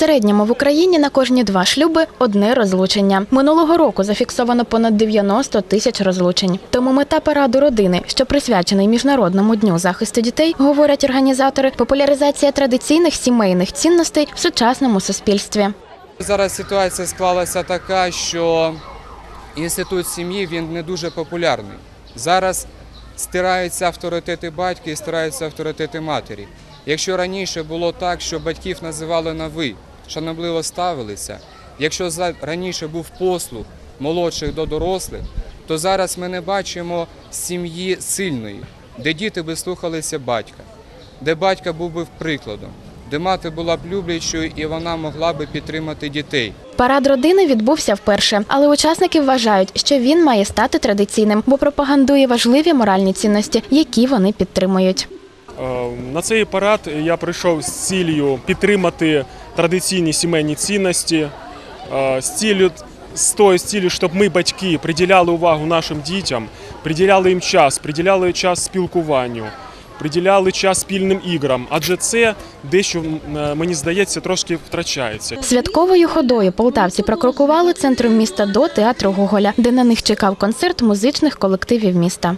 середньому в Україні на кожні два шлюби одне розлучення. Минулого року зафіксовано понад 90 тисяч розлучень. Тому мета параду родини, що присвячений міжнародному дню захисту дітей, говорять організатори, популяризація традиційних сімейних цінностей в сучасному суспільстві. Зараз ситуація склалася така, що інститут сім'ї він не дуже популярний. Зараз стираються авторитети батька і стираються авторитети матері. Якщо раніше було так, що батьків називали на ви, шанобливо ставилися, якщо за- раніше був послуг молодших до дорослих, то зараз ми не бачимо сім'ї сильної, де діти би слухалися батька, де батька був би прикладом, де мати була б люблячою і вона могла би підтримати дітей. Парад родини відбувся вперше, але учасники вважають, що він має стати традиційним, бо пропагандує важливі моральні цінності, які вони підтримують. Е, На цей парад я прийшов з цілею підтримати традиційні сімейні цінності, з цілею з тою цілею, щоб ми, батьки, приділяли увагу нашим дітям, приділяли їм час, приділяли час спілкуванню, приділяли час спільним іграм, адже це дещо, е, мені здається, трошки втрачається. Святковою ходою полтавці прокрокували центром міста до театру Гоголя, де на них чекав концерт музичних колективів міста.